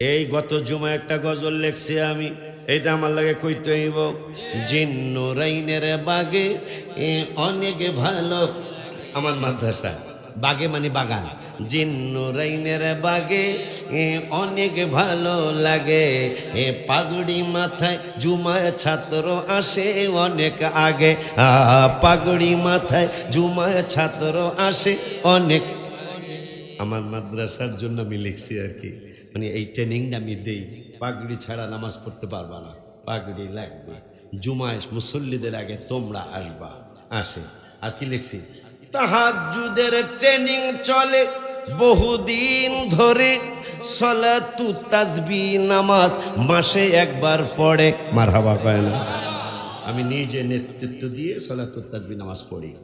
এই গত জুমা একটা গজল লেখছি আমি, এটা আমার লাগে কইতে হইব। জিন্ন রাইনের বাগে, এ অনেক ভালো। আমার মাদ্রাসা, বাগে মানে বাগান। জিন্ন রাইনের বাগে, এ অনেক ভালো লাগে। এ পাগড়ি মাথায় জুমায় ছাত্র আসে অনেক আগে। পাগড়ি মাথায় জুমায় ছাত্র আসে অনেক। আমার মাদ্রাসার জন্য আমি লিখছি আর কি। মানে এই ট্রেনিংটা আমি দেই। পাগড়ি ছাড়া নামাজ পড়তে পারবা না। পাগড়ি লাগবে। জুমায় মুসল্লিদের আগে তোমরা আসবা। আসে। আর কি লিখছি? তাহাজুদের ট্রেনিং চলে বহুদিন ধরে। সলাতু তাসবি নামাজ মাসে একবার পড়ে। মারহাবা কয় না। আমি নিজে নেতৃত্ব দিয়ে সলাতুল তাসবি নামাজ পড়ি।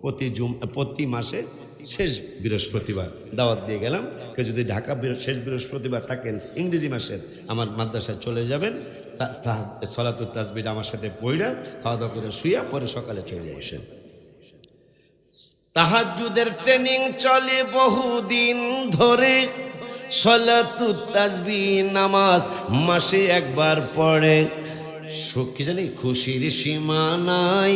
প্রতি জুম প্রতি মাসে শেষ বৃহস্পতিবার দাওয়াত দিয়ে গেলাম। কেউ যদি ঢাকা শেষ বৃহস্পতিবার থাকেন, ইংরেজি মাসের আমার মাদ্রাসায় চলে যাবেন। তা- তা সলাতুল তাসবির আমার সাথে পইরা খাওয়া দাওয়া করে শুয়া পরে সকালে চলে আসেন। তাহাজুদের ট্রেনিং চলে বহুদিন ধরে। সলাতু তাসবি নামাজ মাসে একবার পড়ে। কি জানি? খুশির সীমা নাই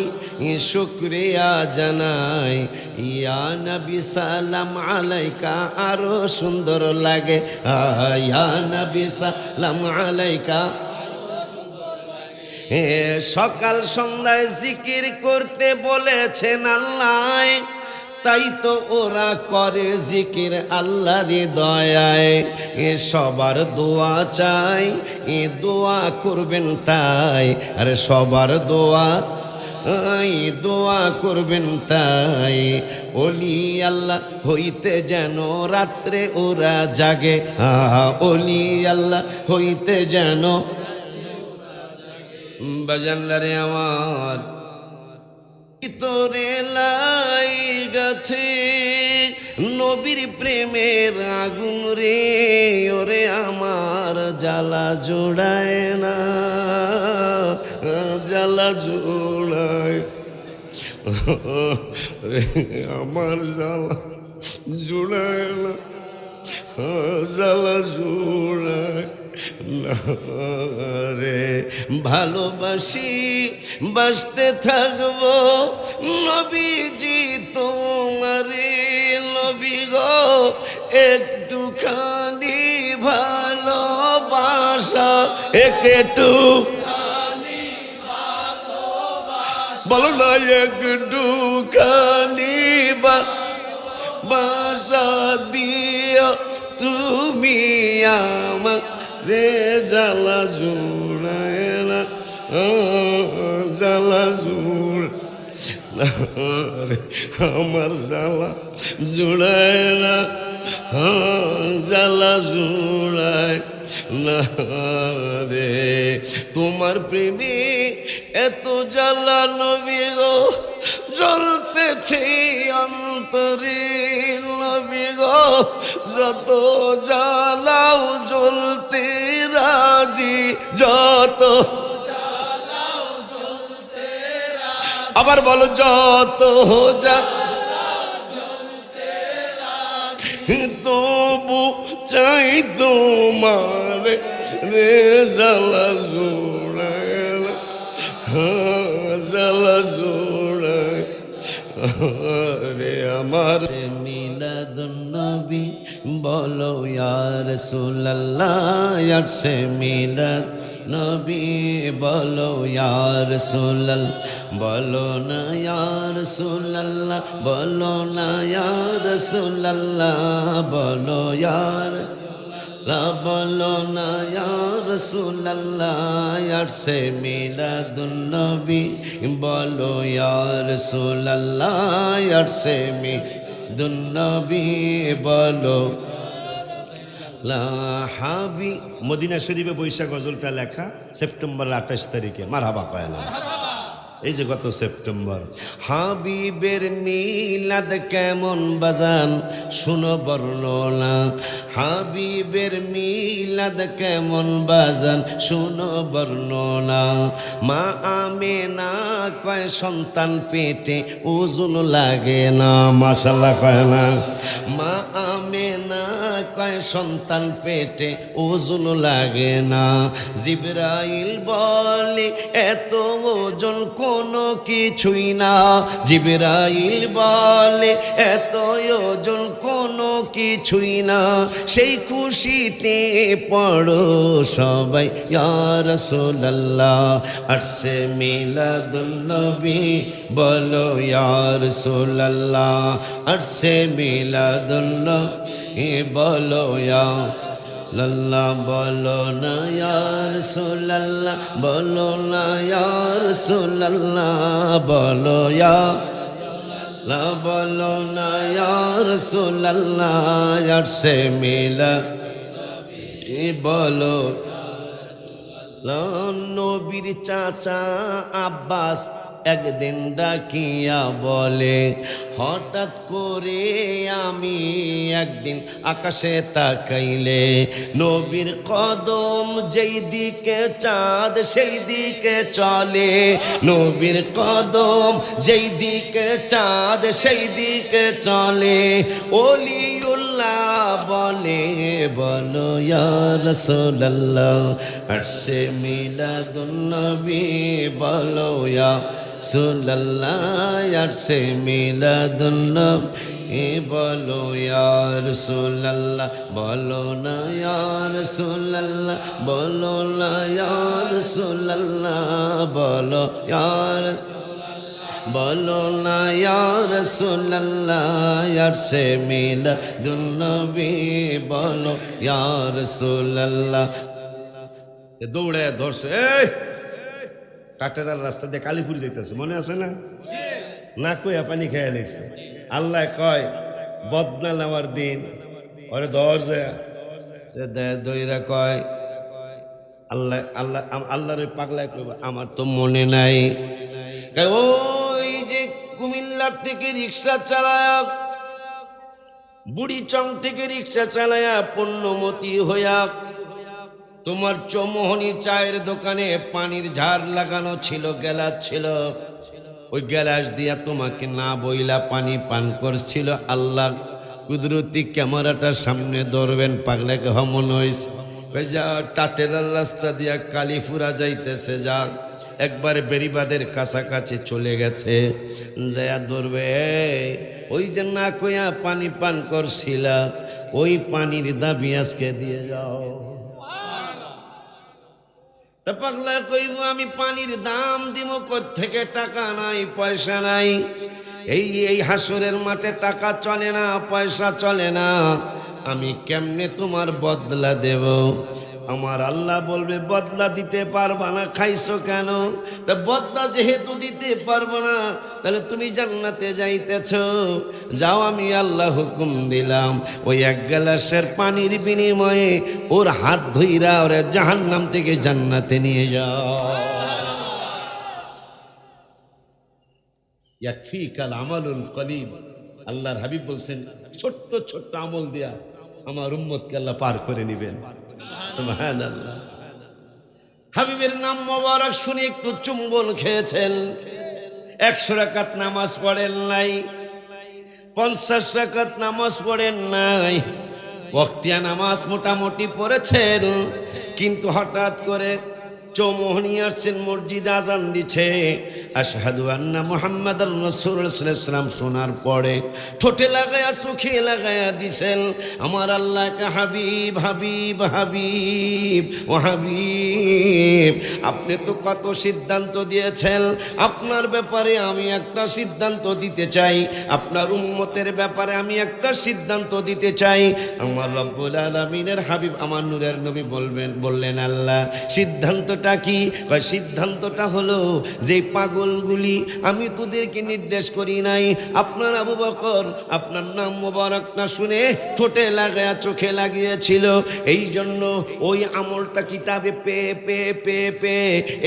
শুক্রিয়া জানাই ইয়া নবী সালাম আলাইকা, আরও সুন্দর লাগে। ইয়া নবী সালাম আলাইকা সকাল সন্ধ্যায় জিকির করতে বলেছেন আল্লাহ। তাই তো ওরা করে জিকির আল্লাহর দয়ায়। এ সবার দোয়া চাই এ দোয়া করবেন তাই। আরে সবার দোয়া আই দোয়া করবেন তাই। ওলি আল্লাহ হইতে যেন রাত্রে ওরা জাগে। আহা, ওলি আল্লাহ হইতে যেন বাজানলারে আমার। তোরে লাই গেছে। নবীর প্রেমের আগুন রে, ওরে আমার জ্বালা জোড়ায় না, জ্বালা জোড়ায়। আমার জ্বালা জোড়ায় না, জ্বালা জোড়ায়। রে, ভালোবাসি, বাসতে থাকব। নবীজি তোমারে, নবী গো, একটুখানি ভালোবাসা, একটু বলো না, একটুখানি বাসা দিও তুমি আমার রে জ্বালা জুড়ায় না জুড় আমার জ্বালা জুড়ায় না জ্বালা জুড়ায় না, রে, তোমার প্রেমে এত জ্বালা নবী গো, জ্বলতেছে অন্তরে নবী গো। যত জ্বালাও, জ্বলতে রাজি, যত আবার বলো, যত যা তবু চাই তোমার রে জ্বালা জোড়ায় না জ্বালা রে আমার। মিলাদুন্নবী, বলো ইয়ার সুল্লাহ সে মিলাদ নবী বলো ইয়ার সুলাল বলো না ইয়ার সুল্লাহ বলো না ইয়ার সুল্লাহ বলো ইয়ার বলো না ইয়ার সুল্লাহ ইয়ার সে মিলাদুন্নবী, বলো। হাবি মদিনা শরীফে বৈশাখ গজলটা লেখা সেপ্টেম্বর আঠাশ তারিখে। মারহাবা, কয় না এই যে গত সেপ্টেম্বর। হাবিবের মিলাদ কেমন বাজান, শুনো বর্ণনা। হাবিবের মিলাদ কেমন বাজান, শুনো বর্ণনা। মা আমে না কয়, সন্তান পেটে ওজন লাগে না মাসাল্লাহ কয় না। মা আমে কয় সন্তান পেটে ওজন লাগে না। জিব্রাইল বলে, এত ওজন কোনো কিছুই না। জিব্রাইল বলে, এত ওজন কোনো কিছুই না। সেই খুশিতে পড়ো সবাই ইয়ার সোল্লাহ আর সে মিলাদুল্নবী বলো ইয়ার সোল্লাহ আর সে মিলাদুল্নবী বলো ইয়া লাল্লা, বলো না ইয়ার বলো না ইয়ার বলো বলো না ইয়ার সে মিলা এ বলো নবীর চাচা আব্বাস একদিন ডাকিয়া বলে, হঠাৎ করে আমি একদিন আকাশে তাকাইলে, নবীর কদম যেই দিকে চাঁদ সেই দিকে চলে, নবীর কদম যেই দিকে চাঁদ সেই দিকে চলে। ওলিউল্লাহ বলে, বলো রাসূলুল্লাহ, আরশে মিলাদুন্নবী বলো ইয়া রাসূলুল্লাহ আরশে মিলাদুন্নবী। বলো, ইয়া রাসূলুল্লাহ, বলো না, ইয়া রাসূলুল্লাহ, বলো না, ইয়া রাসূলুল্লাহ, বলো, ইয়া রাসূলুল্লাহ, বলো না ইয়ার সোল্লাহ ইয়ার সে মিলা দুনবী বলো ইয়ার সোল্লাহ দৌড়ে, ধরছে এই রাস্তা দিয়ে কালীপুর যাইতেছে, মনে আছে না? না কইয়া পানি খেয়ে নিছে আল্লাহ কয়, বদনা নেওয়ার দিন। ওরে দরজা দইরা কয়, আল্লাহ আল্লাহ আল্লাহরে পাগলায় কইবা, আমার তো মনে নাই। ওই যে কুমিল্লার থেকে রিক্সা চালায়া, বুড়িচং থেকে রিক্সা চালায়া পণ্যমতি হইয়া তোমার চৌমোহনী চায়ের দোকানে পানির ঝাড় লাগানো ছিল, গ্যালাস ছিল। ওই গ্যালাস দিয়া তোমাকে না বইলা পানি পান করছিল আল্লাহ। কুদরতি ক্যামেরাটার সামনে ধরবেন, পাগলাকে হমন হয়েছে যা টাটেরার রাস্তা দিয়া কালীপুরা যাইতেছে, যা। একবারে বেরিবাদের কাছাকাছি চলে গেছে। যায়া ধরবে ওই যে না কইয়া পানি পান করছিলা, ওই পানির দাবি আজকে দিয়ে যাও। তা পাগলা কইব, আমি পানির দাম দিব থেকে টাকা নাই, পয়সা নাই। এই এই হাসুরের মাঠে টাকা চলে না, পয়সা চলে না। আমি কেমনে তোমার বদলা দেব? আমার আল্লাহ বলবে, বদলা দিতে পারবা না, খাইছো কেন? তা বদলা যেহেতু দিতে পারব না, তাহলে তুমি জান্নাতে যাইতেছ। যাও, আমি আল্লাহ হুকুম দিলাম। ওই এক গ্লাসের পানির বিনিময়ে ওর হাত ধইরা ওরা জাহান্নাম থেকে জান্নাতে নিয়ে যাও। ইয়াকফিকাল আমালুল কলিম। আল্লাহর হাবিব বলছেন, ছোট্ট ছোট্ট আমল দিয়া আমার উম্মতকে আল্লাহ পার করে নেবেন। হাবিবের নাম মোবারক শুনে একটু চুম্বন খেয়েছেন। একশো রাকাত নামাজ পড়েন নাই, পঞ্চাশ রাকাত নামাজ পড়েন নাই। বক্তিয়া নামাজ মোটামুটি পড়েছেন, কিন্তু হঠাৎ করে চৌমোহনী আসছেন, মসজিদ আজান দিছে আশহাদু আন্না মুহাম্মদ রাসূলুল্লাহ শোনার পরে ঠোঁটে লাগায়া চোখে লাগায়া দিছেন, আমার আল্লাহকে হাবিব হাবিব হাবিব, ও হাবিব, আপনি তো কত সিদ্ধান্ত দিয়েছেন, আপনার ব্যাপারে আমি একটা সিদ্ধান্ত দিতে চাই, আপনার উম্মতের ব্যাপারে আমি একটা সিদ্ধান্ত দিতে চাই। আমার রব্বুল আলমিনের হাবিব, আমার নূরের নবী বলবেন, বললেন, আল্লাহ, সিদ্ধান্তটা কি? সিদ্ধান্তটা হলো যে পাগলগুলি আমি তোদেরকে নির্দেশ করি নাই। আপনার আবু বকর, আপনার নাম মোবারক না শুনে ঠোঁটে লাগায়া চোখে লাগিয়েছিল। এই জন্য ওই আমলটা কিতাবে পে পে পে পে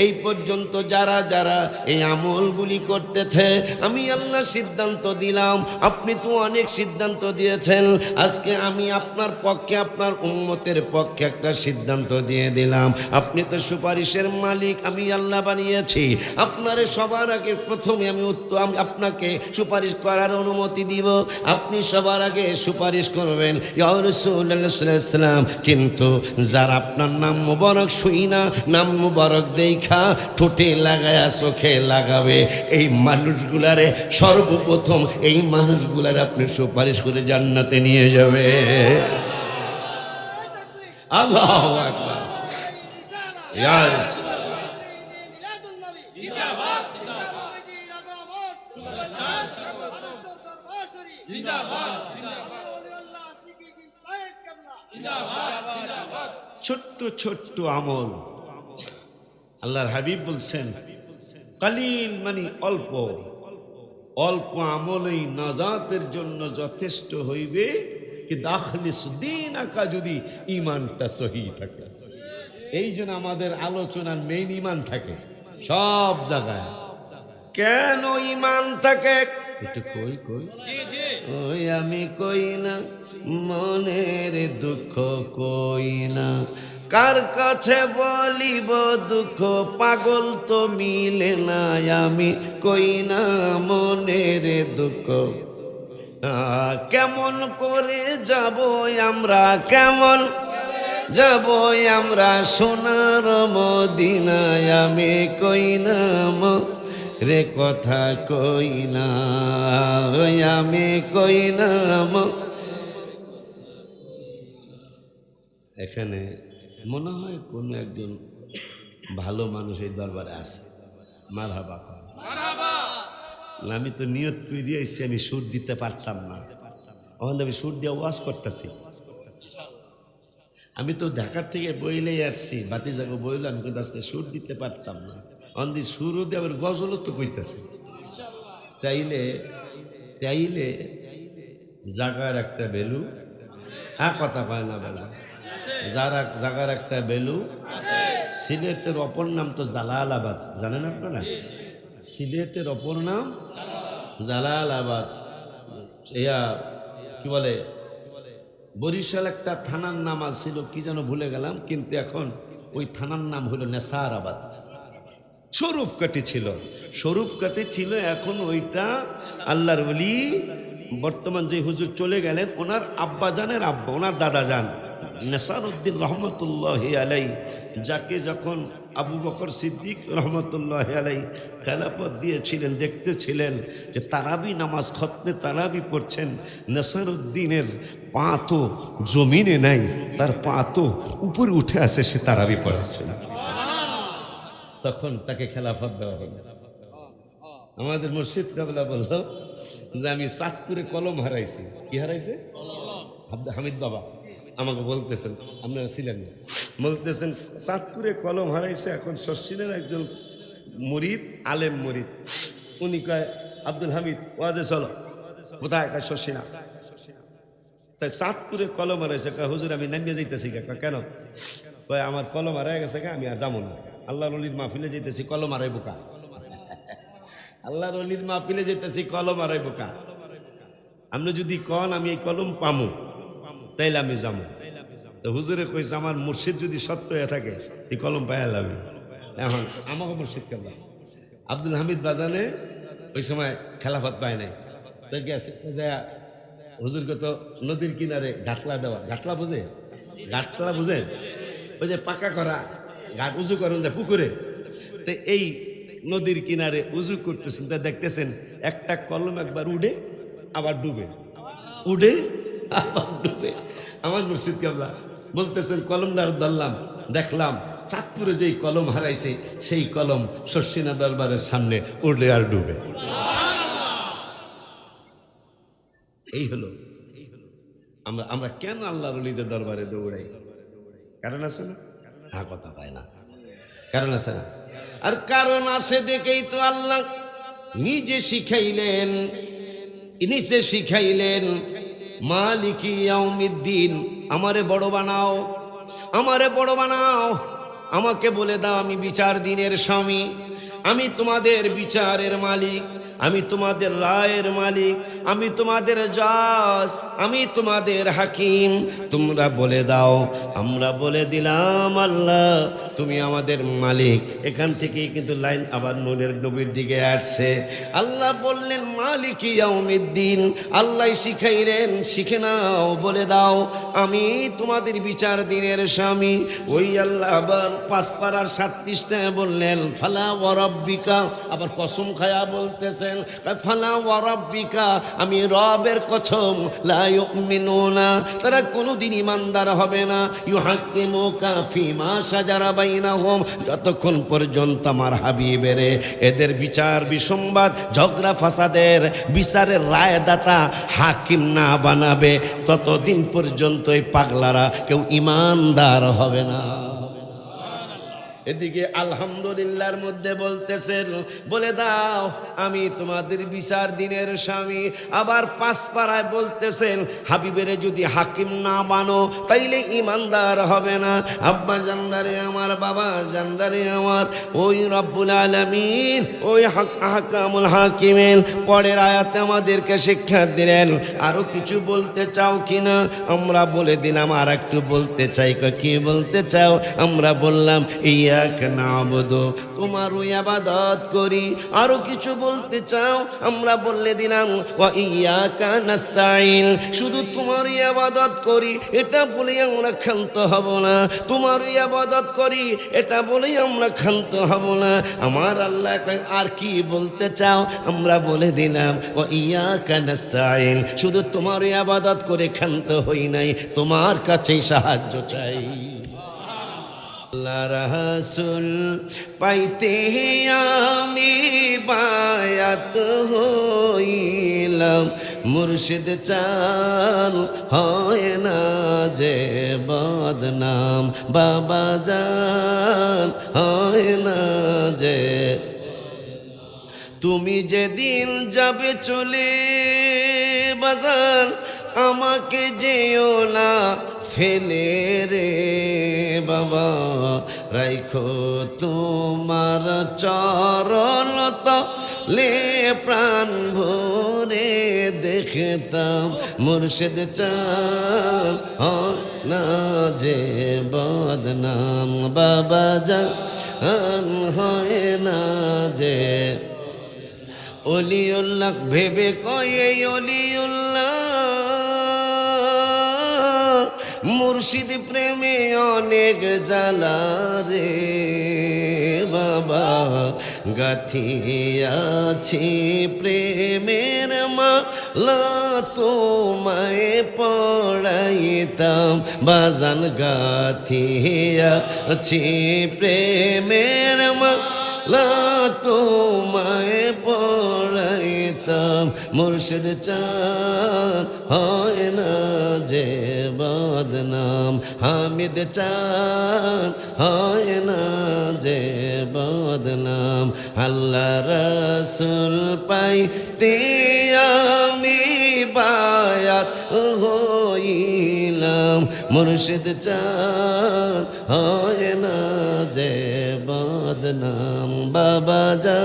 এই পর্যন্ত যারা যারা এই আমলগুলি করতেছে, আমি আল্লাহ সিদ্ধান্ত দিলাম। আপনি তো অনেক সিদ্ধান্ত দিয়েছেন। আজকে আমি আপনার পক্ষে, আপনার উন্মতের পক্ষে একটা সিদ্ধান্ত দিয়ে দিলাম। আপনি তো সুপারিশের মালিক, আমি আল্লাহ বানিয়েছি। আপনারে সবার আগে প্রথমে আমি আমি আপনাকে সুপারিশ করার অনুমতি দিব। আপনি সবার আগে সুপারিশ করবেন ইসলাম কিন্তু যারা আপনার নাম মুবারক শুই না, নাম মুবারক দেখা ঠোঁটে লাগায়া চোখে লাগাবে। এই মানুষগুলারে সর্বপ্রথম এই মানুষগুলারে আপনি সুপারিশ করে জান্নাতে নিয়ে যাবে। আল্লাহ আকবার। ইয়া ছোট্ট ছোট্ট আমল। আল্লাহর হাবিব বলছেন কালিল মানে অল্প। অল্প আমলই নাজাতের জন্য যথেষ্ট হইবে কি দাখলিস দিন আঁকা যদি ইমানটা সহি থাকে। এই জন্য আমাদের আলোচনার মেইন ইমান থাকে। সব জায়গায়। কেন ইমান থাকে? একটু কই কই? ওই আমি কই না মনের দুঃখ কই না। কার কাছে বলিব দুঃখ? পাগল তো মিলে না আমি কই না মনের দুঃখ। কেমন করে যাব আমরা? কেমন যাব আমরা সোনার মদিনায় আমি কই নাম? রে কথা কই না আমি কই নাম? এখানে মনে হয় কোনো একজন ভালো মানুষ এই দরবারে আছে। মার হাবা আমি তো নিয়ত করে আমি সুর দিতে পারতাম না। ওখানে আমি সুর দিয়ে ওয়াজ করতেছি। আমি তো ঢাকার থেকে বইলেই আসছি বাতি জাগো বইলে আমি কিন্তু আজকে সুর দিতে পারতাম না। অন্দি সুরও দিয়ে আবার গজলও তো কইতেছে। তাইলে তাইলে জাগার একটা বেলু হ্যাঁ কথা পায় না বেলা? যারা জাগার একটা বেলু, সিলেটের অপর নাম তো জালালাবাদ, জানেন আপনারা? সিলেটের অপর নাম জালালাবাদ। ইয়া, কি বলে? বরিশাল একটা থানার নাম ছিল কি যেন ভুলে গেলাম, কিন্তু এখন ওই থানার নাম হলো নেসারাবাদ। স্বরূপকাঠি ছিল। স্বরূপকাঠি ছিল, এখন ওইটা আল্লাহর বলি বর্তমান যে হুজুর চলে গেলেন, ওনার আব্বা জানের আব্বা, ওনার দাদা যান নেসার উদ্দিন রহমতুল্লাহ আলাই যাকে যখন আবু বকর সিদ্দিক রহমতুল্লাহ আলাই খেলাপথ দিয়েছিলেন দেখতেছিলেন যে তারাবি নামাজ খতমে তারাবি পড়ছেন নেসার উদ্দিনের পা তো জমিনে নাই তার পা তো উপরে উঠে আসে সে তারাবি পড়াচ্ছেন তখন তাকে খেলাফত দেওয়া হলো। আমাদের মসজিদ কাবলা বলল যে আমি চাঁদপুরে কলম হারাইছি। কি হারাইছে? হামিদ বাবা। আমাকে বলতেছেন আপনারা ছিলেন না। বলতেছেন চাঁদপুরে কলম হারাইছে এখন শশিনের একজন মুরিদ আলেম মুরিদ। উনি কয় আব্দুল হামিদ ওয়াজে চলো। কোথায়? কয় শশিনা তাই চাঁদপুরে কলম হারাইছে কয় হুজুর আমি নামিয়ে যাইতেছি কা কয়, কেন? কয় আমার কলম হারাই গেছে কা আমি আর যাব না। আল্লাহ রলির মাহফিলে যেতেছি কলম হারাই বোকা আল্লাহ রলির মাহফিলে যেতেছি কলম হারাই বোকা আপনি যদি কন আমি এই কলম পামু। তাইলে আমি যাব তো হুজুরে কইছে, আমার মুর্শিদ যদি সত্য হয়ে থাকে, এই কলম পায়া লাগবে। এখন আমাকে মুর্শিদ কেমন? আব্দুল হামিদ বাজানে ওই সময় খেলাফত পায় নাই। তো গেছে যা হুজুরকে তো নদীর কিনারে ঘাটলা দেওয়া। ঘাটলা বুঝে? ঘাটলা বুঝে? ওই যে পাকা করা ঘাট উজু করেন যে পুকুরে। তো এই নদীর কিনারে উজু করতেছেন, তা দেখতেছেন একটা কলম একবার উড়ে, আবার ডুবে। উড়ে? আবার ডুবে আমার মুর্শিদ কেবলা বলতেছেন কলমদার ধরলাম। দেখলাম চাঁদপুরে যেই কলম হারাইছে, সেই কলম শর্ষিনা দরবারের সামনে উড়ে আর ডুবে। এই হলো আমরা আমরা কেন আল্লাহ রলিদের দরবারে দৌড়াই? কারণ আছে না? হ্যাঁ কথা পায় না। কারণ আছে না? আর কারণ আছে দেখেই তো আল্লাহ। নিজে শিখাইলেন নিজে শিখাইলেন মালিকি ইয়াউমিদ্দিন আমারে বড় বানাও আমারে বড় বানাও। আমাকে বলে দাও, আমি বিচার দিনের স্বামী। আমি তোমাদের বিচারের মালিক, আমি তোমাদের রায়ের মালিক, আমি তোমাদের জজ, আমি তোমাদের হাকিম। তোমরা বলে দাও, আমরা বলে দিলাম, আল্লাহ, তুমি আমাদের মালিক। এখান থেকেই কিন্তু লাইন আবার নুনের নবীর দিকে আসছে। আল্লাহ বললেন, মালিক ইয়াউমিদ্দিন। আল্লাহ শিখাইলেন, শিখে নাও, বলে দাও, আমি তোমাদের বিচার দিনের স্বামী। ওই আল্লাহ আবার পাঁচ পাড়ার সাতত্রিশটায় বললেন, ফালা ওয়ারব্বিকা আবার কসম খায়া বলতেছেন, ফালা ওয়ারব্বিকা আমি রবের কসম, লা ইউমিনুনা। তারা কোনোদিন ইমানদার হবে না। ইউহাক্কিমুকা ফিমা সাজারা বাইনাহুম। যতক্ষণ পর্যন্ত আমার হাবিবের এদের বিচার, বিসম্বাদ, ঝগড়া, ফাসাদের বিচারের রায়দাতা হাকিম না বানাবে, ততদিন পর্যন্ত এই পাগলারা কেউ ইমানদার হবে না। এদিকে আলহামদুলিল্লাহর মধ্যে বলতেছেন, বলে দাও, আমি তোমাদের বিচার দিনের স্বামী। আবার পাঁচ পাড়ায় বলতেছেন, হাবিবেরে যদি হাকিম না মানো, তাইলে ইমানদার হবে না। আব্বা জান্দারে আমার, বাবা জান্দারে আমার, ওই রব্বুল আলমিন, ওই হাকামুল হাকিমেন, পরের আয়াতে আমাদেরকে শিক্ষা দিলেন। আরও কিছু বলতে চাও কিনা? আমরা বলে দিলাম আর একটু বলতে চাই কি বলতে চাও? আমরা বললাম ইয়াক নাবুদু তোমার আবাদত করি, আরও কিছু বলতে চাও? আমরা বললে দিলাম, ওয়া ইয়াকা নাস্তাইন শুধু তোমার আবাদত করি, এটা বলে আমরা ক্ষান্ত হব না। তোমার আবাদত করি, এটা বলেই আমরা ক্ষান্ত হব না। আমার আল্লাহ আর কি বলতে চাও? আমরা বলে দিলাম ও ইয়া কানাস্তাইন শুধু তোমার আবাদত করে ক্ষান্ত হই নাই, তোমার কাছেই সাহায্য চাই। রাসুল, পাইতে আমি বায়াত হইলাম। মুর্শিদ চাল হয় না যে বদনাম, বাবা জান হয় না যে তুমি যেদিন যাবে চলে বাজার, আমাকে যেও না ফেলে রে। বাবা, রাইখো তোমার চরণ লে প্রাণ ভরে দেখতাম। মুর্শিদ হয় না যে বদনাম, বাবা জান হয় না যে। অলিউল্লাহ ভেবে কয় এই মুর্শিদ প্রেমে অনেক জ্বালা রে বাবা। গাথিয়াছি প্রেমের মালা তোমায় পড়াইতাম। বাজান গাথিয়াছি প্রেমের মালা তোমায় পড়াইতাম মুর্শিদ চান হয় না যে বদনাম। হামিদ চান হয় না যে বদনাম। আল্লাহ রসুল পাইতে আমি বায়াত হইলাম। মুর্শিদ চান হয় না যে বদনাম। বাবা যা